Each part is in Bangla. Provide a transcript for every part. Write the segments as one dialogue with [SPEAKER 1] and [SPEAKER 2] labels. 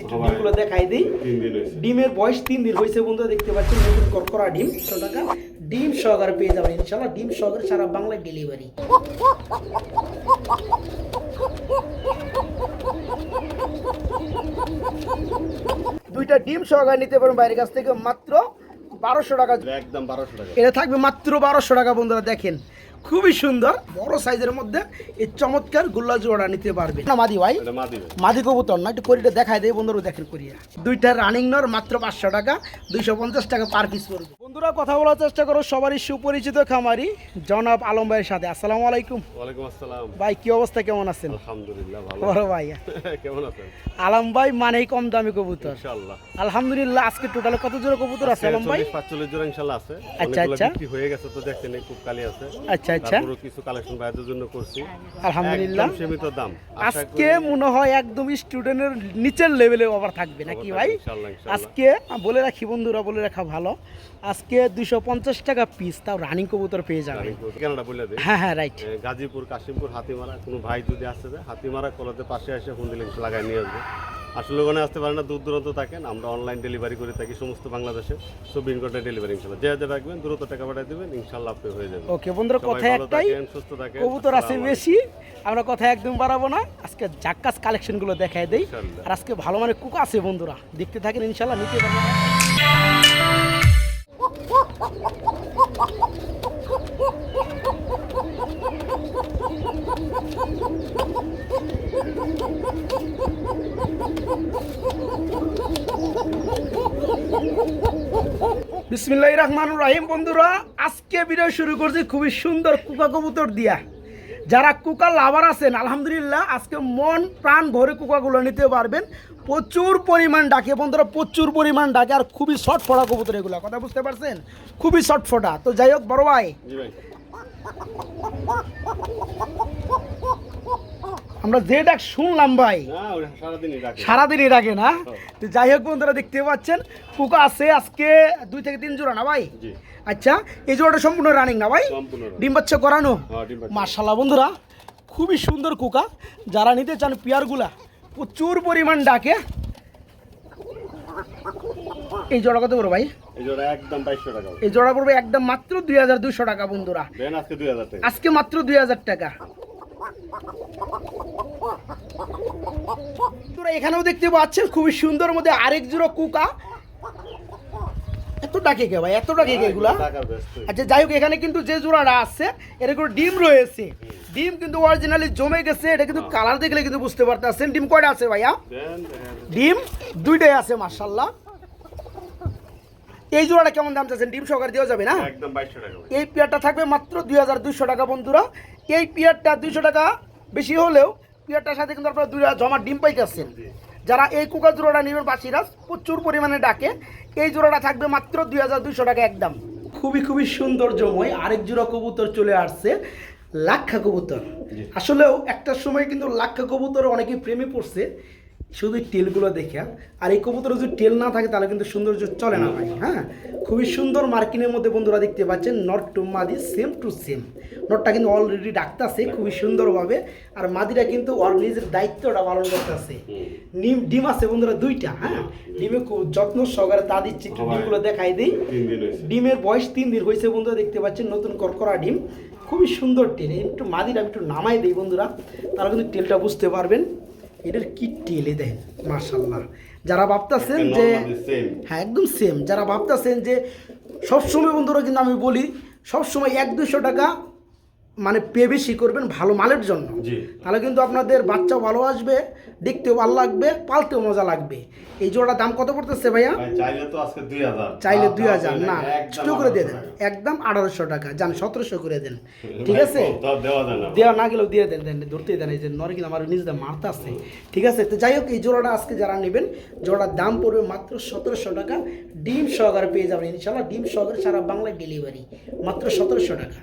[SPEAKER 1] একটু। ডিমগুলো দেখাই দিই। ডিমের বয়স তিন দিন হয়েছে বন্ধুরা দেখতে পাচ্ছেন নতুন করকরা ডিম। ছ টাকা ডিম সহকারে পেয়ে যাবেন ইনশাল্লাহ ডিম সহকারে সারা বাংলায় ডেলিভারি দুইটা ডিম সহকারে নিতে পারেন বাইরের কাছ থেকে মাত্র বারোশো টাকা।
[SPEAKER 2] একদম বারোশো টাকা।
[SPEAKER 1] এটা থাকবে মাত্র বারোশো টাকা বন্ধুরা দেখেন। খুবই সুন্দর বড় সাইজের মধ্যে এই চমৎকার গোল্লা জোড়া নিতে পারবে না মাদি ভাই? মাদি কবুতর না? একটু করিটা দেখায় দেয় বন্ধুরা দেখেন করিয়া। দুইটা রানিং নর মাত্র পাঁচশো টাকা দুইশো পঞ্চাশ টাকা পার পিস পড়বে। বন্ধুরা কথা বলার চেষ্টা করো সবারই সুপরিচিত খামারি জনাব আলম ভাইয়ের সাথে। আসসালামু আলাইকুম।
[SPEAKER 2] ওয়ালাইকুম আসসালাম।
[SPEAKER 1] ভাই কি অবস্থা কেমন আছেন?
[SPEAKER 2] আলহামদুলিল্লাহ ভালো।
[SPEAKER 1] বড় ভাই।
[SPEAKER 2] কেমন আছেন?
[SPEAKER 1] আলম ভাই মানেই কম দামি কবুতর।
[SPEAKER 2] ইনশাআল্লাহ।
[SPEAKER 1] আলহামদুলিল্লাহ আজকে টোটাল কত জোড়া কবুতর আছে আলম ভাই?
[SPEAKER 2] চল্লিশ পাঁচচল্লিশ জোড়া ইনশাল্লাহ আছে।
[SPEAKER 1] আচ্ছা, আচ্ছা।
[SPEAKER 2] হয়ে গেছে তো দেখছেন এই খুব কালি আছে।
[SPEAKER 1] আচ্ছা আচ্ছা
[SPEAKER 2] তারপরে কিছু কালেকশন ভাইদের জন্য করছি।
[SPEAKER 1] আলহামদুলিল্লাহ।
[SPEAKER 2] একদম সীমিত দাম। আশা
[SPEAKER 1] আজকে মনে হয় একদম স্টুডেন্টের নিচের লেভেলে ওভার থাকবে নাকি ভাই? আজকে বলে রাখি বন্ধুরা বলে রাখা ভালো। আজকে দুইশো পঞ্চাশ টাকা পিস তাও রানিং কবুতর পেয়ে যাবে।
[SPEAKER 2] কেনাডা বলে দিই
[SPEAKER 1] হ্যাঁ হ্যাঁ রাইট
[SPEAKER 2] গাজীপুর কাশিমপুর হাতিমারা কোনো ভাই যদি আসতে যায় হাতিমারা কলাতে পাশে এসে ফোন দিলে লাগাই নিয়ে আসবে। আসলে ওখানে আসতে পারে না দূর দূরান্ত থাকেন আমরা অনলাইন ডেলিভারি করে থাকি সমস্ত বাংলাদেশে। চব্বিশ ঘণ্টা ডেলিভারি ইনশাল্লাহ। যে যে রাখবেন দ্রুত টাকা পাঠিয়ে দেবেন ইনশাল্লাহ আপনি হয়ে যাবে।
[SPEAKER 1] ওকে বন্ধুরা কথা একটাই
[SPEAKER 2] সুস্থ থাকেন
[SPEAKER 1] কবুতর আছে বেশি আমরা কথা একদম বাড়াবো না। আজকে জাক্কাস কালেকশনগুলো দেখাই দেই। আর আজকে ভালো মানে কুক আছে বন্ধুরা। দেখতে থাকেন ইনশাল্লাহ নিতে পারবেন বিসমিল্লাহ রহমান রাহিম বন্ধুরা, আজকে ভিডিও শুরু করছি খুবই সুন্দর কুকা কবুতর দিয়া। যারা কুকা লাভার আছেন, আলহামদুলিল্লাহ, আজকে মন প্রাণ ভরে কুকাগুলো নিতে পারবেন। প্রচুর পরিমাণ ডাকে, বন্ধুরা, প্রচুর পরিমাণ ডাকে, আর খুবই শর্ট ফোটা কবুতর এগুলো, কথা বুঝতে পারছেন? খুবই শর্ট ফোটা তো যাই হোক, বড় ভাই। আমরা যে ডাক শুনলাম ভাই
[SPEAKER 2] সারাদিনই
[SPEAKER 1] ডাকে। না? তো যাই হোক বন্ধুরা দেখতে পাচ্ছেন কুকা আছে আজকে দুই থেকে তিন জোড়া না ভাই? আচ্ছা এই জোড়াটা সম্পূর্ণ রানিং না ভাই? ডিম বাচ্চা করানো?
[SPEAKER 2] হ্যাঁ,
[SPEAKER 1] মার্শাল্লাহ বন্ধুরা খুবই সুন্দর কুকা। যারা নিতে চান পেয়ারগুলা প্রচুর পরিমাণ ডাকে। এই জোড়া কত বড় ভাই?
[SPEAKER 2] এই জোড়া একদম
[SPEAKER 1] এই জোড়া পড়বে একদম মাত্র দুই হাজার দুইশো টাকা বন্ধুরা।
[SPEAKER 2] আজকে
[SPEAKER 1] মাত্র দুই হাজার টাকা। বন্ধুরা এখানেও দেখতে পাচ্ছেন খুবই সুন্দর মধ্যে আরেক জোড়া কুকা। এত ডাকে কে ভাই? এত ডাকে কে এগুলা? আচ্ছা যাই হোক এখানে কিন্তু যে জোড়াটা আছে এর কোনো ডিম রয়েছে। ডিম কিন্তু অরিজিনালি জমে গেছে এটা কিন্তু কালার দেখলে কিন্তু বুঝতে পারতেছেন। ডিম কয়টা আছে ভাইয়া। ডিম দুইটাই আছে মার্শাল্লাহ এই জোড়াটা কেমন দাম চাচ্ছেন? ডিম সহকারে দেওয়া যাবে না?
[SPEAKER 2] একদম বাইশশো টাকা
[SPEAKER 1] এই পেয়ারটা থাকবে মাত্র দুই হাজার দুইশো টাকা বন্ধুরা। এই পিয়ারটা দুইশো টাকা বেশি হলেও পিয়ারটার সাথে কিন্তু আপনারা দুইটা জমা ডিম পাইতেছেন। যারা এই কুকা জোড়াটা নেবেন পাশিরাজ প্রচুর পরিমাণে ডাকে। এই জোড়াটা থাকবে মাত্র দুই হাজার দুইশো টাকা একদম। খুবই খুবই সৌন্দর্যময় আরেক জোড়া কবুতর চলে আসছে লাক্ষা কবুতর। আসলেও একটা সময় কিন্তু লাক্ষা কবুতর অনেকেই প্রেমে পড়ছে শুধু টেলগুলো দেখে আর এই কবুতরে যদি টেল না থাকে তাহলে কিন্তু সৌন্দর্য চলে না ভাই হ্যাঁ? খুবই সুন্দর মার্কিনের মধ্যে বন্ধুরা দেখতে পাচ্ছেন নট টু মাদি সেম টু সেম নটটা কিন্তু অলরেডি ডাকতেছে খুবই সুন্দরভাবে আর মাদিরা কিন্তু ওর নিজের দায়িত্বটা পালন করতেছে। ডিম ডিম আছে বন্ধুরা দুইটা হ্যাঁ? ডিমে খুব যত্ন সহকারে তা দিচ্ছে একটু ডিমগুলো দেখাই দিই। ডিমের বয়স তিন দিন হয়েছে বন্ধুরা দেখতে পাচ্ছেন নতুন করকরা ডিম। খুবই সুন্দর টেল একটু মাদির একটু নামাই দিই বন্ধুরা তারা কিন্তু টেলটা বুঝতে পারবেন। এটার কি টেলে দেন মার্শাল্লাহ যারা ভাবতেছেন যে হ্যাঁ একদম সেম যারা ভাবতেছেন যে সবসময় বন্ধুরা কিন্তু আমি বলি সবসময় এক দুশো টাকা মানে পে বেশি করবেন ভালো মালের জন্য। তাহলে কিন্তু আপনাদের বাচ্চা ভালো আসবে দেখতেও ভালো লাগবে পালতেও মজা লাগবে। এই জোড়া দাম কত পড়তেছে ভাইয়া?
[SPEAKER 2] চাইলে তো আজকে দুই হাজার।
[SPEAKER 1] না ছোট করে দিয়ে দেন। একদম আঠারোশো টাকা। যান সতেরোশো করে দেন। ঠিক আছে?
[SPEAKER 2] দেওয়া না।
[SPEAKER 1] দেওয়া না গেলেও দিয়ে দেন দেন ধরতেই দেন। এই যে নরে কিন্তু আমার নিজেদের মারতে আসছে। ঠিক আছে? তো যাই হোক এই জোড়াটা আজকে যারা নেবেন জোড়ার দাম পড়বে মাত্র সতেরোশো টাকা। ডিম সহকারে পেয়ে যাবেন। ইনশাল্লাহ ডিম সহকারে সারা বাংলায় ডেলিভারি। মাত্র সতেরোশো টাকা।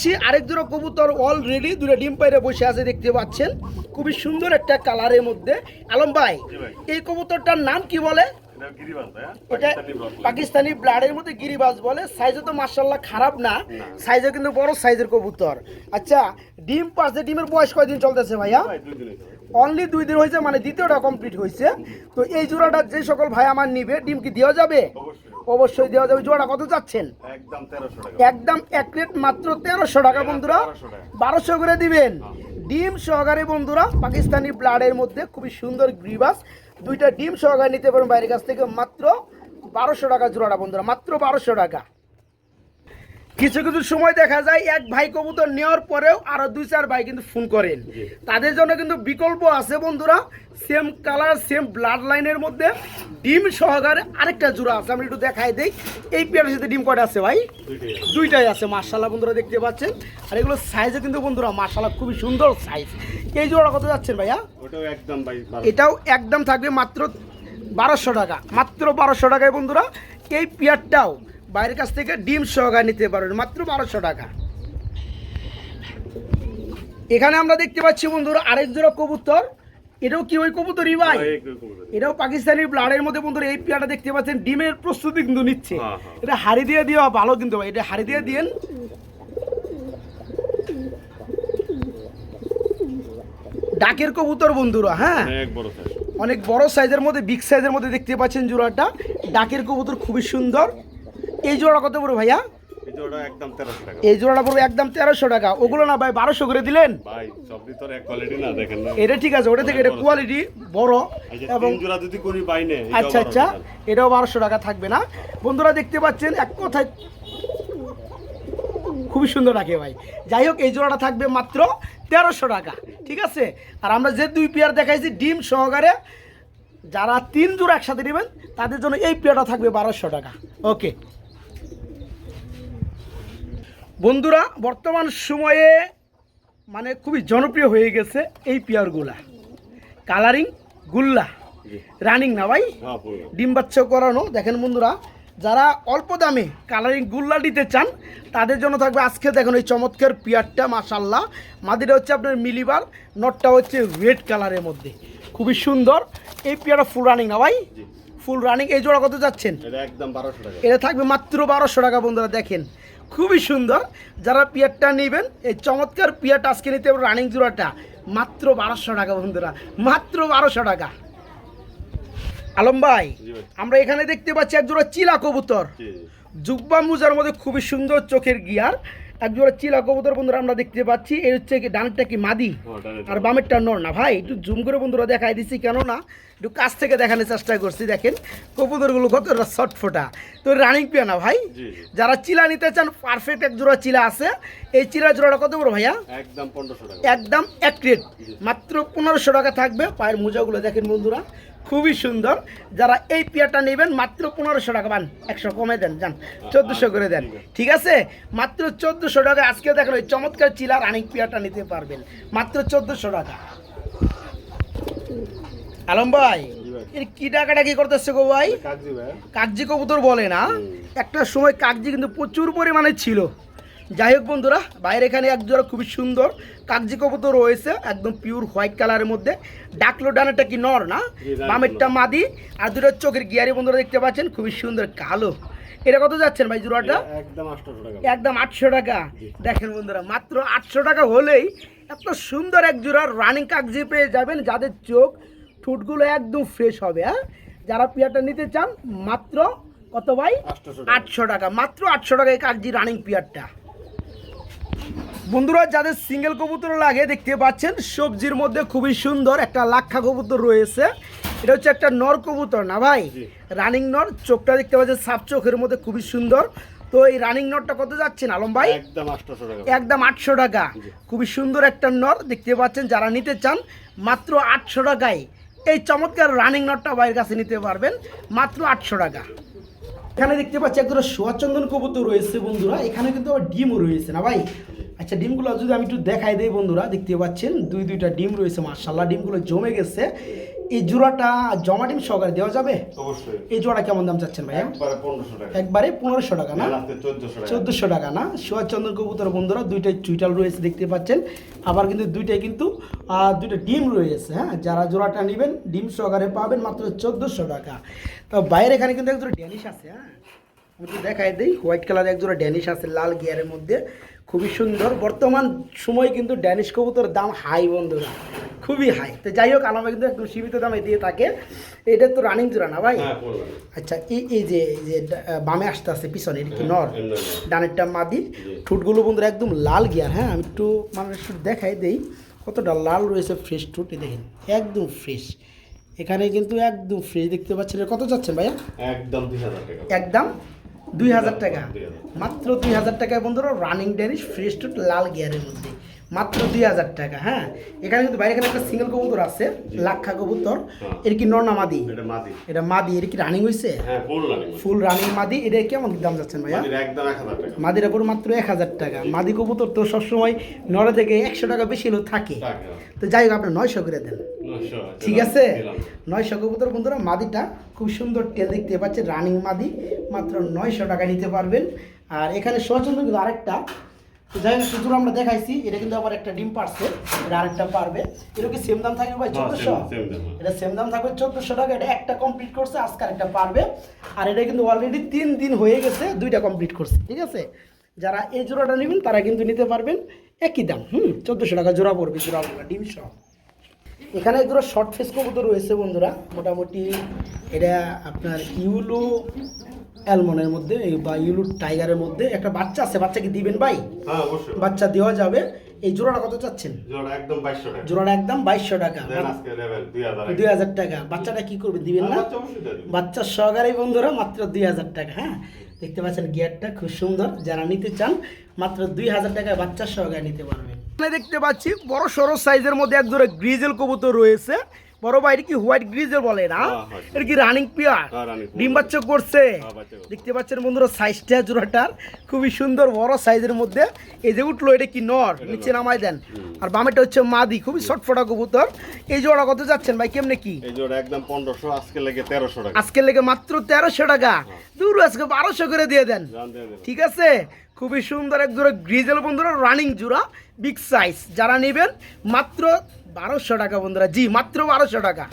[SPEAKER 1] ছি আরেক দুটো কবুতর অলরেডি দুটো ডিম পাইরে বসে আছে দেখতে পাচ্ছেন। খুবই সুন্দর একটা কালারের মধ্যে। আলম ভাই এই কবুতরটার নাম কি বলে?
[SPEAKER 2] এটা। পাকিস্তানি
[SPEAKER 1] ব্লাডের মধ্যে গিরিবাজ বলে। সাইজও তো মার্শাল্লাহ খারাপ না। সাইজও কিন্তু বড় সাইজের কবুতর। আচ্ছা ডিম পাশে ডিমের বয়স কয়দিন চলতেছে ভাইয়া? অনলি দুই দিন হয়েছে মানে দ্বিতীয়টা কমপ্লিট হয়েছে। তো এই জোড়াটা যে সকল ভাই আমার নিবে ডিম কি দেওয়া যাবে?
[SPEAKER 2] অবশ্যই।
[SPEAKER 1] দেওয়া যাবে। জোড়াটা কত চাচ্ছেন?
[SPEAKER 2] একদম
[SPEAKER 1] এক প্লেট মাত্র তেরোশো টাকা বন্ধুরা। বারোশো করে দিবেন। ডিম সহকারে বন্ধুরা পাকিস্তানি ব্লাডের মধ্যে খুবই সুন্দর গ্রিবাস দুইটা ডিম সহকারে নিতে পারেন বাইরের কাছ থেকে। মাত্র বারোশো টাকা জোড়াটা বন্ধুরা। মাত্র বারোশো টাকা। কিছু কিছু সময় দেখা যায় এক ভাই কবুতর নেওয়ার পরেও আরও দুই চার ভাই কিন্তু ফোন করেন। তাদের জন্য কিন্তু বিকল্প আছে বন্ধুরা সেম কালার সেম ব্লাড লাইনের মধ্যে ডিম সহকারে আরেকটা জোড়া আছে আমি একটু দেখাই দিই। এই পেয়ারের সাথে ডিম কয়টা আছে ভাই?
[SPEAKER 2] দুইটাই আছে।
[SPEAKER 1] মার্শাল্লাহ বন্ধুরা দেখতে পাচ্ছেন। আর এগুলো সাইজে কিন্তু বন্ধুরা মার্শাল্লাহ খুবই সুন্দর সাইজ এই জোড়া কত যাচ্ছেন ভাইয়া?
[SPEAKER 2] একদম ভাই
[SPEAKER 1] এটাও একদম থাকবে মাত্র বারোশো টাকা মাত্র বারোশো টাকায় বন্ধুরা এই পেয়ারটাও বাইরের কাছ থেকে ডিম সহকারে নিতে পারবেন মাত্র বারোশো টাকা। এখানে আমরা দেখতে পাচ্ছি বন্ধুরা আরেক জোড়া কবুতর। এটাও কি ওই কবুতরই ভাই?
[SPEAKER 2] হ্যাঁ।
[SPEAKER 1] এটাও পাকিস্তানি ব্লাডের মধ্যে বন্ধুরা এই পেয়ারটা দেখতে পাচ্ছেন ডিমের প্রস্তুতি কিন্তু নিচ্ছে।
[SPEAKER 2] হ্যাঁ, হ্যাঁ।
[SPEAKER 1] এটা হাড়ি দিয়ে দেওয়া ভালো কিন্তু ভাই এটা হাড়ি দিয়ে দিয়েন। ডাকের কবুতর বন্ধুরা হ্যাঁ? অনেক বড় সাইজের মধ্যে বিগ সাইজের মধ্যে দেখতে পাচ্ছেন জোড়াটা। ডাকের কবুতর খুবই সুন্দর। এই জোড়া কত বড় ভাইয়া?
[SPEAKER 2] এই একদম
[SPEAKER 1] এই জোড়াটা পড়বে একদম তেরোশো টাকা। ওগুলো না ভাই বারোশো করে দিলেন?
[SPEAKER 2] ভাই সবই তোর কোয়ালিটি না দেখেন
[SPEAKER 1] এটা ঠিক আছে ওটা থেকে এটা কোয়ালিটি বড় এবং আচ্ছা আচ্ছা এটাও বারোশো টাকা থাকবে না। বন্ধুরা দেখতে পাচ্ছেন এক কথায় খুবই সুন্দর রাখে ভাই। যাই হোক এই জোড়াটা থাকবে মাত্র তেরোশো টাকা ঠিক আছে? আর আমরা যে দুই পেয়ার দেখাইছি ডিম সহকারে যারা তিন জোড়া একসাথে নেবেন তাদের জন্য এই পেয়ারটা থাকবে বারোশো টাকা। ওকে বন্ধুরা বর্তমান সময়ে মানে খুবই জনপ্রিয় হয়ে গেছে এই পেয়ারগুলা কালারিং গুল্লা। রানিং না ভাই? ডিম বাচ্চা করানো। দেখেন বন্ধুরা যারা অল্প দামে কালারিং গুল্লা দিতে চান তাদের জন্য থাকবে আজকে দেখুন এই চমৎকার পিয়ারটা মাশাল্লাহ মাদিটা হচ্ছে আপনার মিলিবার নটটা হচ্ছে রেড কালারের মধ্যে। খুবই সুন্দর। এই পিয়ারটা ফুল রানিং না ভাই? ফুল রানিং এই জোড়া কত যাচ্ছেন?
[SPEAKER 2] একদম বারোশো টাকা।
[SPEAKER 1] এটা থাকবে মাত্র বারোশো টাকা বন্ধুরা দেখেন। খুবই সুন্দর। যারা পিয়ারটা নেবেন এই চমৎকার পিয়ারটা আজকে নিতে হবে রানিং জোড়াটা। মাত্র বারোশো টাকা বন্ধুরা মাত্র বারোশো টাকা। আলম ভাই আমরা এখানে দেখতে পাচ্ছি এক জোড়া চিলা কবুতর। জুব্বা মুজার মধ্যে খুবই সুন্দর চোখের গিয়ার। এক জোড়া চিলা কবুতর বন্ধুরা আমরা দেখতে পাচ্ছি। এই হচ্ছে কি ডানটা কি মাদি? আর বামেরটা নর না। ভাই একটু জুম করে বন্ধুরা দেখাই দিচ্ছি কেন না একটু কাছ থেকে দেখানোর চেষ্টা করছি দেখেন। কবুতরগুলো কতটা শর্ট ফোটা। তো রানিং পিয়া না ভাই? যারা চিলা নিতে চান পারফেক্ট এক জোড়া চিলা আছে। এই চিলা জোড়াটা কত বড় ভাইয়া?
[SPEAKER 2] একদম পনেরোশো টাকা।
[SPEAKER 1] একদম এক মাত্র পনেরোশো টাকা থাকবে পায়ের মোজাগুলো দেখেন বন্ধুরা। খুবই সুন্দর। যারা এই পেয়ারটা নেবেন মাত্র পনেরোশো টাকা পান। একশো কমে দেন যান। চোদ্দোশো করে দেন। ঠিক আছে? মাত্র চোদ্দোশো টাকা। আজকে দেখেন ওই চমৎকার চিলার রানিং পেয়ারটা নিতে পারবেন। মাত্র চোদ্দোশো টাকা। আলম ভাই কি টাকাটা কি করতেছে গো ভাই?
[SPEAKER 2] কাগজি
[SPEAKER 1] কবুতর বলে না? একটা সময় কাগজি কিন্তু প্রচুর পরিমাণে ছিল। যাই হোক বন্ধুরা বাইরে এখানে এক জোড়া খুবই সুন্দর কাগজি কবুতর রয়েছে একদম পিওর হোয়াইট কালারের মধ্যে। ডাকলো ডানাটা কি নর না? বামেরটা মাদি আর দুটো চোখের গিয়ারি বন্ধুরা দেখতে পাচ্ছেন খুবই সুন্দর কালো। এটা কত যাচ্ছেন ভাই জোড়াটা?
[SPEAKER 2] একদম
[SPEAKER 1] আটশো টাকা। দেখেন বন্ধুরা মাত্র আটশো টাকা হলেই এত সুন্দর এক জোড়া রানিং কাগজি পেয়ে যাবেন যাদের চোখ ঠুটগুলো একদম ফ্রেশ হবে হ্যাঁ? যারা পিয়ারটা নিতে চান মাত্র কত ভাই? আটশো টাকা মাত্র আটশো টাকা এই কাগজি রানিং পিয়ারটা। বন্ধুরা যাদের সিঙ্গেল কবুতর লাগে দেখতে পাচ্ছেন সবজির মধ্যে খুবই সুন্দর একটা লাক্ষা কবুতর রয়েছে। এটা হচ্ছে একটা নর কবুতর না ভাই? রানিং নর চোখটা দেখতে পাচ্ছেন সাপ চোখের মধ্যে খুবই সুন্দর। তো এই রানিং নরটা কত যাচ্ছেন আলম ভাই?
[SPEAKER 2] একদম
[SPEAKER 1] আটশো টাকা। খুবই সুন্দর একটা নর দেখতে পাচ্ছেন যারা নিতে চান মাত্র আটশো টাকায়। এই চমৎকার রানিং নটটা বাইরের কাছে নিতে পারবেন মাত্র আটশো টাকা। এখানে দেখতে পাচ্ছি একদম সোয়াচন্দন কবুতর রয়েছে বন্ধুরা। এখানে কিন্তু আবার ডিমও রয়েছে না ভাই? আচ্ছা ডিমগুলো যদি আমি একটু দেখাই দেই বন্ধুরা দেখতে পাচ্ছেন দুই দুইটা ডিম রয়েছে মার্শাল্লাহ ডিমগুলো জমে গেছে। এই জোড়াটা জমা ডিম সহকারে দেওয়া যাবে?
[SPEAKER 2] অবশ্যই।
[SPEAKER 1] এই জোড়া কেমন দাম চাচ্ছেন ভাই
[SPEAKER 2] একবারে পনেরোশো টাকা।
[SPEAKER 1] একবারে পনেরোশো টাকা না?
[SPEAKER 2] চোদ্দশো টাকা।
[SPEAKER 1] না? সুভাষচন্দ্র কবুতর বন্ধুরা দুইটাই চুইটাল রয়েছে দেখতে পাচ্ছেন। আবার কিন্তু দুইটাই কিন্তু দুইটা ডিম রয়েছে হ্যাঁ? যারা জোড়াটা নেবেন ডিম সহকারে পাবেন মাত্র চোদ্দোশো টাকা। তো বাইরে এখানে কিন্তু একজন ড্যানিশ আছে হ্যাঁ? আমি দেখাই দিই হোয়াইট কালার একজোড়া ড্যানিশ আছে লাল গিয়ারের মধ্যে। খুবই সুন্দর। বর্তমান সময় কিন্তু ড্যানিশ কবুতরের দাম হাই বন্ধুরা। খুবই হাই তো যাই হোক আলামা কিন্তু একদম সীমিত দামে দিয়ে থাকে। এটা তো রানিং জোড়া না ভাই?
[SPEAKER 2] হ্যাঁ
[SPEAKER 1] আচ্ছা এই এই যে এই যে বামে আসতে আসতে পিছনে এটা কি নর? ডানেরটা মাদি। ঠোঁটগুলো বন্ধুরা একদম লাল গিয়ার হ্যাঁ? আমি একটু মানে একটু দেখাই দেই। কতটা লাল রয়েছে ফ্রেশ ঠোঁট দেখেন একদম ফ্রেশ এখানে কিন্তু একদম ফ্রেশ দেখতে পাচ্ছেন কত যাচ্ছেন ভাইয়া?
[SPEAKER 2] একদম দুই হাজার টাকা।
[SPEAKER 1] একদম? দুই হাজার টাকা। মাত্র দুই হাজার টাকায় বন্ধুরা রানিং ড্যানিশ ফ্রেশ টুট লাল গিয়ারের মধ্যে। মাত্র দুই হাজার টাকা হ্যাঁ? এখানে কিন্তু বাইরে এখানে একটা সিঙ্গেল কবুতর আছে লাক্ষা কবুতর।
[SPEAKER 2] হ্যাঁ।
[SPEAKER 1] এর কি নর না মাদি?
[SPEAKER 2] এটা মাদি।
[SPEAKER 1] এর কি রানিং হয়েছে
[SPEAKER 2] হ্যাঁ
[SPEAKER 1] ফুল রানিং মাদি এটা কেমন দাম যাচ্ছেন ভাইয়া?
[SPEAKER 2] মাদির
[SPEAKER 1] উপর মাত্র এক হাজার টাকা। মাদি কবুতর তো সবসময় নরে থেকে একশো টাকা বেশি হলেও থাকে। তো যাই হোক আপনি নয়শো করে দেন। ঠিক আছে? নয়শো কবুতর বন্ধুরা মাদিটা খুব সুন্দর টেল দেখতে পাচ্ছেন রানিং মাদি। মাত্র নয়শো টাকা নিতে পারবেন। আর এখানে সচন্দ্র কিন্তু আরেকটা যাই হোক শুধু আমরা দেখাইছি এটা কিন্তু আবার একটা ডিম পারছে এটা আরেকটা পারবে। এটা কি সেম দাম থাকবে ভাই চোদ্দশো। এটা সেম দাম থাকবে চোদ্দশো টাকা এটা একটা কমপ্লিট করছে আজকে একটা পারবে। আর এটা কিন্তু অলরেডি তিন দিন হয়ে গেছে দুইটা কমপ্লিট করছে ঠিক আছে? যারা এই জোড়াটা নেবেন তারা কিন্তু নিতে পারবেন একই দাম হুম চোদ্দশো টাকা জোড়া পড়বে জোড়া পড়বে ডিম সহ। এখানে দুটো শর্ট ফেস কবুতর রয়েছে বন্ধুরা মোটামুটি এটা আপনার ইউলু অ্যালমনের মধ্যে বা ইউলু টাইগারের মধ্যে একটা বাচ্চা আছে বাচ্চা কি দিবেন ভাই?
[SPEAKER 2] হ্যাঁ
[SPEAKER 1] বাচ্চা দেওয়া যাবে। এই জোড়াটা কত চাচ্ছেন? জোড়াটা একদম বাইশশো টাকা।
[SPEAKER 2] দুই হাজার
[SPEAKER 1] টাকা। বাচ্চাটা কি করবে দিবেন না?
[SPEAKER 2] বাচ্চা অবশ্যই
[SPEAKER 1] বাচ্চার সহকারে বন্ধুরা মাত্র দুই হাজার টাকা হ্যাঁ? দেখতে পাচ্ছেন গিয়ারটা খুব সুন্দর। যারা নিতে চান মাত্র দুই হাজার টাকায় বাচ্চার সহকারে নিতে পারবেন। দেখতে পাচ্ছি বড় সড়ো সাইজের মধ্যে এক জোড়া গ্রিজেল কবুতর রয়েছে। বড় ভাই কি হোয়াইট গ্রিজেল বলে না?
[SPEAKER 2] হ্যাঁ, হ্যাঁ।
[SPEAKER 1] এটা কি রানিং পিয়ার
[SPEAKER 2] হ্যাঁ,
[SPEAKER 1] ডিম বাচ্চা করছে।
[SPEAKER 2] হ্যাঁ।
[SPEAKER 1] দেখতে পাচ্ছেন বন্ধুরা সাইজটা জোড়াটার খুবই সুন্দর বড় সাইজের মধ্যে। এই যে উঠল এটা কি নর? নিচে নামাই দেন। আর বামেটা হচ্ছে মাদি খুবই ছটফটা কবুতর। এই জোড়া কত যাচ্ছেন ভাই কেমনে কি?
[SPEAKER 2] এই জোড়া একদম পনেরোশো আজকে লেগে তেরোশো টাকা।
[SPEAKER 1] আজকে লেগে মাত্র তেরোশো টাকা। দূর আজকে বারোশো করে দিয়ে দেন। ঠিক আছে? খুবই সুন্দর এক জোড়া গ্রিজেল বন্ধুরা রানিং জোড়া বিগ সাইজ যারা নেবেন মাত্র বারোশো টাকা বন্ধুরা জি মাত্র বারোশো টাকা।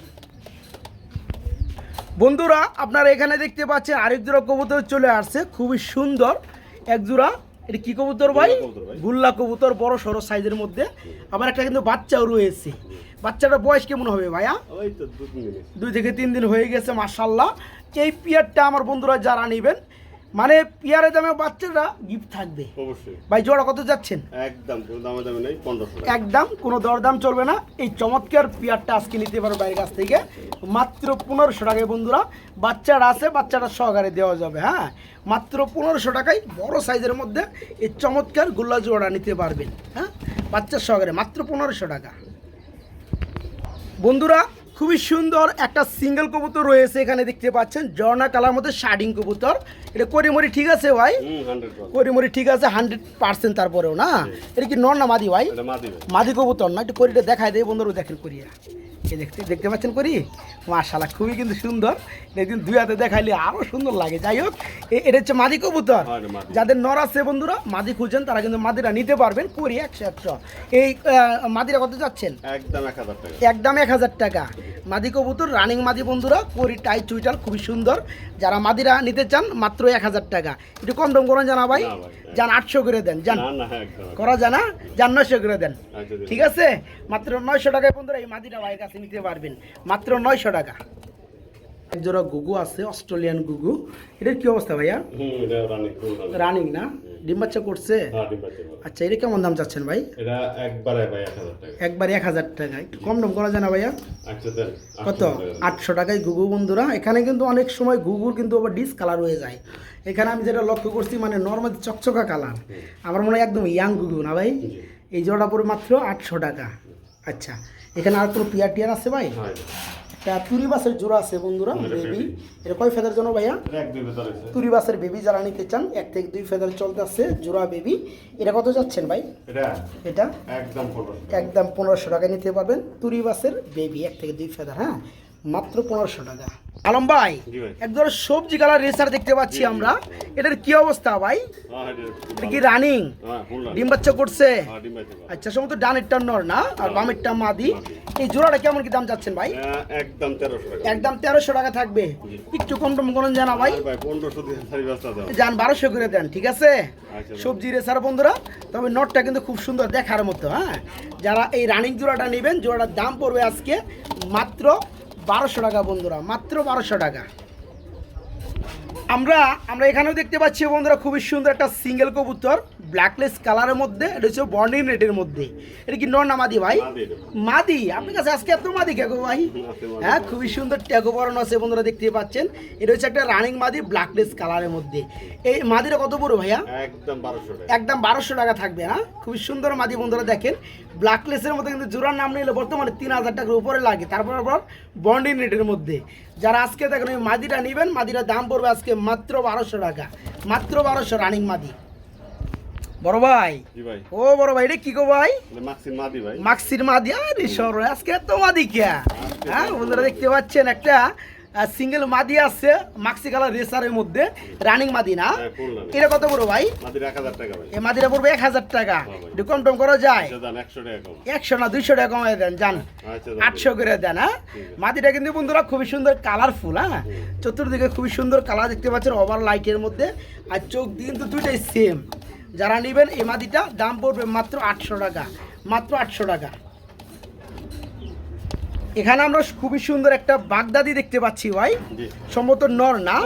[SPEAKER 1] বন্ধুরা আপনারা এখানে দেখতে পাচ্ছেন আরেক জোড়া কবুতর চলে আসছে খুবই সুন্দর। এক জোড়া এটা কি কবুতর ভাই?
[SPEAKER 2] গুল্লা কবুতর
[SPEAKER 1] বড় সড়ো সাইজের মধ্যে। আবার একটা কিন্তু বাচ্চাও রয়েছে। বাচ্চাটার বয়স কেমন হবে ভাইয়া? দুই থেকে তিন দিন হয়ে গেছে মার্শাল্লাহ এই পিয়ারটা আমার বন্ধুরা যারা নেবেন মানে পিয়ারের দামে বাচ্চারা গিফট থাকবে।
[SPEAKER 2] অবশ্যই।
[SPEAKER 1] ভাই জোড়া কত যাচ্ছেন?
[SPEAKER 2] একদম কোনো দামে দামে নেই পনেরোশো
[SPEAKER 1] একদম কোনো দরদাম চলবে না। এই চমৎকার পিয়ারটা আজকে নিতে পারো বাইরের কাছ থেকে। মাত্র পনেরোশো টাকায় বন্ধুরা বাচ্চারা আছে বাচ্চাটা সহকারে দেওয়া যাবে হ্যাঁ? মাত্র পনেরোশো টাকায় বড় সাইজের মধ্যে এই চমৎকার গোল্লা জোড়া নিতে পারবেন হ্যাঁ? বাচ্চার সহকারে মাত্র পনেরোশো টাকা। বন্ধুরা খুবই সুন্দর একটা সিঙ্গেল কবুতর রয়েছে এখানে দেখতে পাচ্ছেন। জর্না কালার মধ্যে শার্ডিং কবুতর। এটা করিমরি ঠিক আছে ভাই? করিমরি ঠিক আছে হান্ড্রেড পার্সেন্ট তারপরেও না? এটা কি নর না মাদি ভাই?
[SPEAKER 2] মাদি
[SPEAKER 1] কবুতর না? একটু করিটা দেখায় দেয় বন্ধুরা দেখেন করিয়া। এই দেখতে দেখতে পাচ্ছেন করি? মাশাল্লাহ খুবই কিন্তু সুন্দর। একদিন দুই হাতে দেখাইলে আরও সুন্দর লাগে। যাই হোক এটা হচ্ছে মাদি কবুতর।
[SPEAKER 2] হ্যাঁ।
[SPEAKER 1] যাদের নর আছে বন্ধুরা মাদি খুঁজছেন তারা কিন্তু মাদিরা নিতে পারবেন করি একশো একশো। এই মাদিরা কত যাচ্ছেন?
[SPEAKER 2] একদম এক হাজার টাকা।
[SPEAKER 1] একদম এক হাজার টাকা। মাদি কবুতর রানিং মাদি বন্ধুরা করি টাই চুইটাল খুবই সুন্দর। যারা মাদিরা নিতে চান মাত্র এক হাজার টাকা। একটু কম দম করেন জানা ভাই? যান আটশো করে দেন যান। করা জানা যান নয়শো করে দেন।
[SPEAKER 2] আচ্ছা,
[SPEAKER 1] ঠিক আছে? মাত্র নয়শো টাকায় বন্ধুরা এই মাদিটা ভাইয়ের কাছে নিতে পারবেন। মাত্র নয়শো টাকা। এক জোড়া গুগু আছে অস্ট্রেলিয়ান গুগু এটার কি অবস্থা ভাইয়া?
[SPEAKER 2] হুম এটা রানি
[SPEAKER 1] না? ডিম বাচ্চা করছে?
[SPEAKER 2] হ্যাঁ
[SPEAKER 1] আচ্ছা এটা কেমন দাম চাচ্ছেন ভাই?
[SPEAKER 2] এটা একবারে ভাই এক হাজার টাকা।
[SPEAKER 1] একটু কম দাম করা যায় না ভাইয়া?
[SPEAKER 2] আচ্ছা
[SPEAKER 1] কত
[SPEAKER 2] আটশো টাকা।
[SPEAKER 1] আটশো টাকায় গুগু বন্ধুরা। এখানে কিন্তু অনেক সময় গুগুর কিন্তু আবার ডিস কালার হয়ে যায়। এখানে আমি যেটা লক্ষ্য করছি মানে নর্মাল চকচকা কালার আমার মনে হয় একদম ইয়াং গুগু না ভাই? এই জোড়া পড়ে মাত্র আটশো টাকা। আচ্ছা এখানে আর কোনো পিয়ার টিয়ার আছে ভাই?
[SPEAKER 2] হ্যাঁ
[SPEAKER 1] তুরি বাসের জোড়া আছে বন্ধুরা বেবি। এটা কয় ফেদার জন্য ভাইয়া? তুরি বাসের বেবি যারা নিতে চান এক থেকে দুই ফেদার চলতে আছে জোড়া বেবি। এটা কত যাচ্ছেন ভাই?
[SPEAKER 2] এটা একদম পনেরোশো টাকা।
[SPEAKER 1] নিতে পারবেন তুরি বাসের বেবি এক থেকে দুই ফেদার হ্যাঁ? মাত্র পনেরোশো টাকা। আলম ভাই একদম সবজি কালার রেসার দেখতে পাচ্ছি আমরা। এটার কি অবস্থা ভাই?
[SPEAKER 2] হ্যাঁ এটা
[SPEAKER 1] কি রানিং
[SPEAKER 2] হ্যাঁ
[SPEAKER 1] ডিম বাচ্চা করছে?
[SPEAKER 2] হ্যাঁ ডিম বাচ্চা করে।
[SPEAKER 1] আচ্ছা সমস্ত ডানেরটা নর না? আর বামেরটা মাদি। এই জোড়াটা কেমন কি দাম চাচ্ছেন ভাই?
[SPEAKER 2] একদম তেরোশো টাকা।
[SPEAKER 1] একদম তেরোশো টাকা থাকবে। একটু কম টম করেন জানা ভাই। যান বারোশো করে দেন ঠিক আছে?
[SPEAKER 2] আচ্ছা।
[SPEAKER 1] সবজি রেসার বন্ধুরা তবে নটটা কিন্তু খুব সুন্দর দেখার মতো হ্যাঁ? যারা এই রানিং জোড়াটা নেবেন জোড়াটার দাম পড়বে আজকে মাত্র বারোশো টাকা বন্ধুরা মাত্র বারোশো টাকা। আমরা আমরা এখানেও দেখতে পাচ্ছি বন্ধুরা খুবই সুন্দর একটা সিঙ্গেল কবুতর ব্ল্যাকলেস কালারের মধ্যে এটা হচ্ছে বর্নিং রেটের মধ্যে। এটা কি নর না মাদি ভাই?
[SPEAKER 2] মাদি
[SPEAKER 1] আপনার কাছে আজকে এত মাদি কে ভাই? হ্যাঁ খুবই সুন্দর ট্যাগো বরণ আছে বন্ধুরা দেখতে পাচ্ছেন। এটা হচ্ছে একটা রানিং মাদি ব্ল্যাকলেস কালারের মধ্যে। এই মাদিটা কত বড় ভাইয়া?
[SPEAKER 2] একদম বারোশো টাকা।
[SPEAKER 1] একদম বারোশো টাকা থাকবে না খুবই সুন্দর মাদি বন্ধুরা দেখেন। ব্ল্যাকলেসের মধ্যে কিন্তু জোড়ার নাম নিলে বর্তমানে তিন হাজার টাকার উপরে লাগে তারপর আবার বন্ডিং রেটের মধ্যে। যারা আজকে দেখেন ওই মাদিটা নেবেন মাদিটার দাম পড়বে আজকে মাত্র বারোশো টাকা মাত্র বারোশো রানিং মাদি। বড় ভাই? ও বড় ভাই রে কি গো ভাই?
[SPEAKER 2] এটা মাদি ভাই।
[SPEAKER 1] মাক্সির মাদি আরে সর আজকে তো মাদি কে? হ্যাঁ বন্ধুরা দেখতে পাচ্ছেন একটা সিঙ্গেল মাদি আছে মাক্সি কালার রেসারের মধ্যে রানিং মাদি না?
[SPEAKER 2] হ্যাঁ
[SPEAKER 1] এটা কত বড় ভাই? এই মাদিটা পড়বে এক হাজার টাকা।
[SPEAKER 2] হ্যাঁ
[SPEAKER 1] একটু কম টম করা যায়?
[SPEAKER 2] একশো
[SPEAKER 1] না দুইশো টাকা কমাই দেন যান
[SPEAKER 2] আচ্ছা
[SPEAKER 1] আটশো করে দেন হ্যাঁ? মাদিটা কিন্তু বন্ধুরা খুবই সুন্দর কালারফুল হ্যাঁ? চতুর্দিকে খুবই সুন্দর কালার দেখতে পাচ্ছেন ওভার লাইটের মধ্যে। আর চোখ কিন্তু দুইটাই সেম যারা নেবেন এই মাদিটা দাম পড়বে মাত্র আটশো টাকা। মাত্র আটশো টাকা। এখানে আমরা খুবই সুন্দর একটা বাগদাদি দেখতে পাচ্ছি ভাই। সম্ভবত নর না?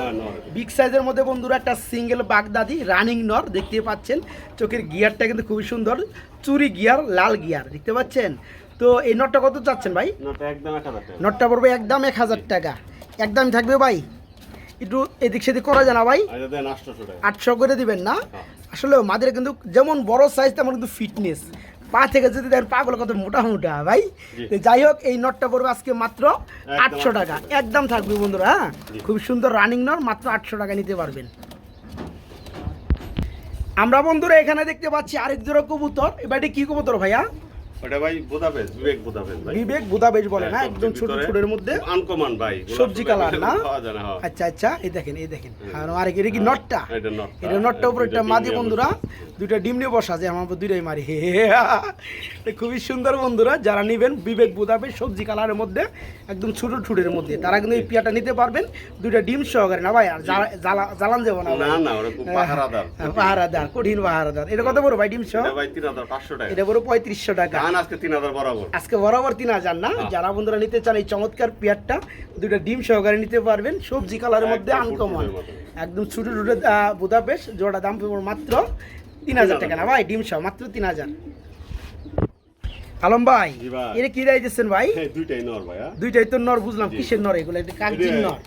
[SPEAKER 1] বিগ সাইজের মধ্যে বন্ধুরা একটা সিঙ্গেল বাগদাদি রানিং নর দেখতে পাচ্ছেন। চোখের গিয়ারটা কিন্তু খুবই সুন্দর। চুরি গিয়ার লাল গিয়ার দেখতে পাচ্ছেন? তো এই নটটা কত চাচ্ছেন ভাই? নটটা পড়বে একদম এক হাজার টাকা। একদম থাকবে ভাই? একটু এদিক সেদিক করা যায় না ভাই?
[SPEAKER 2] আচ্ছা
[SPEAKER 1] আটশো করে দিবেন না?
[SPEAKER 2] হ্যাঁ।
[SPEAKER 1] আসলে মাদের কিন্তু যেমন বড় সাইজ তেমন কিন্তু ফিটনেস পা থেকে যদি দেখেন পাগুলো কত মোটা মোটা ভাই? যাই হোক এই নটটা পড়বে আজকে মাত্র আটশো টাকা। একদম থাকবে বন্ধুরা হ্যাঁ? খুব সুন্দর রানিং নট মাত্র আটশো টাকা নিতে পারবেন। আমরা বন্ধুরা এখানে দেখতে পাচ্ছি আরেক জোড়া কবুতর। এবার কি কবুতর ভাইয়া?
[SPEAKER 2] ওটা ভাই বিবেক বোদাপেস ভাই।
[SPEAKER 1] বিবেক বলে না?
[SPEAKER 2] হ্যাঁ,
[SPEAKER 1] একদম ছোট ছোটের মধ্যে
[SPEAKER 2] আনকমন ভাই
[SPEAKER 1] সবজি কালার না?
[SPEAKER 2] হ্যাঁ।
[SPEAKER 1] আচ্ছা আচ্ছা এই দেখেন এই দেখেন। আর আরেক এটা কি নটটা?
[SPEAKER 2] এটা নটটা।
[SPEAKER 1] এটা নটটা উপর একটা মাদি বন্ধুরা দুইটা ডিম নিয়ে বসা যায় আমার দুইটাই মারি। খুবই সুন্দর বন্ধুরা যারা নেবেন বিবেক বুদাবে সবজি কালারের মধ্যে একদম ছোট ঠুটের মধ্যে তারা কিন্তু এই পিয়াটা নিতে পারবেন। দুইটা ডিম সহকারে না ভাই? আর জ্বালা- জ্বালা- জ্বালান যাব না
[SPEAKER 2] না না পাহারাদার।
[SPEAKER 1] হ্যাঁ, পাহারাদার কঠিন পাহারাদার। এটা কত বড় ভাই ডিম সহ?
[SPEAKER 2] এটা
[SPEAKER 1] বড় পঁয়ত্রিশশো টাকা।
[SPEAKER 2] আজকে তিন হাজার বরাবর।
[SPEAKER 1] আজকে বরাবর তিন হাজার না?
[SPEAKER 2] হ্যাঁ।
[SPEAKER 1] যারা বন্ধুরা নিতে চান এই চমৎকার পেয়ারটা দুইটা ডিম সহকারে নিতে পারবেন। সবজি কালারের মধ্যে আনকমন। একদম ছোটো ছোটো বুদাপেশ জোড়া দাম মাত্র তিন হাজার টাকা না ভাই? ডিম সহ মাত্র তিন হাজার। আলম ভাই এটা কি রাই দিচ্ছেন ভাই?
[SPEAKER 2] হ্যাঁ, দুইটাই নর ভাই হ্যাঁ।
[SPEAKER 1] দুইটাই তো নর বুঝলাম। কিসের নর এগুলো? এটা কাকজির নর।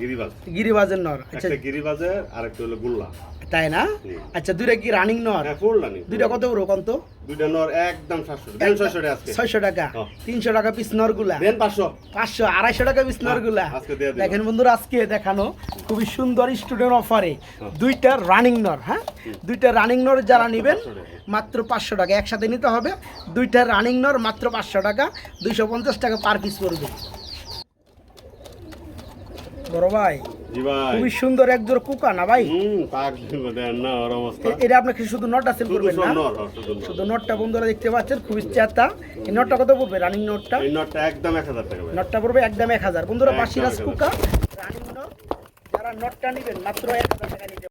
[SPEAKER 2] গিরিবাজ।
[SPEAKER 1] গিরিবাজের নর। আচ্ছা।
[SPEAKER 2] গিরিবাজের আর একটা হলো গুল্লা।
[SPEAKER 1] তাই না? আচ্ছা দুইটা কি রানিং নর?
[SPEAKER 2] হ্যাঁ
[SPEAKER 1] দুইটা কত বড় কত
[SPEAKER 2] দুইটা নর একদম সাতশো দেন ছয়শো টাকা আজকে।
[SPEAKER 1] ছয়শো টাকা।
[SPEAKER 2] হ্যাঁ।
[SPEAKER 1] তিনশো টাকা পিস নরগুলা
[SPEAKER 2] দেন পাঁচশো।
[SPEAKER 1] পাঁচশো আড়াইশো টাকা বিছনারগুলা
[SPEAKER 2] হ্যাঁ, দিলাম।
[SPEAKER 1] দেখেন বন্ধুরা আজকে দেখানো খুবই সুন্দর স্টুডেন্ট অফারে দুইটা রানিং নর হ্যাঁ? দুইটা রানিং নর যারা নেবেন মাত্র পাঁচশো টাকা। একসাথে নিতে হবে। দুইটা রানিং নর মাত্র পাঁচশো টাকা। দুইশো পঞ্চাশ টাকা পার পিস পড়বে। বড় ভাই খুবই সুন্দর একজোর কুকা না ভাই? এটা আপনাকে শুধু নটটা সেল করবেন না?
[SPEAKER 2] শুধু
[SPEAKER 1] নটটা বন্ধুরা দেখতে পাচ্ছেন খুবই চেতা এই নটটা কত পড়বে রানিং নটটা?
[SPEAKER 2] নটটা একদম এক হাজার টাকা
[SPEAKER 1] নটটা পড়বে একদম এক হাজার। বন্ধুরা বাসিরাজ কুকা রানিং নট যারা নটটা নেবেন মাত্র এক হাজার টাকা নিতে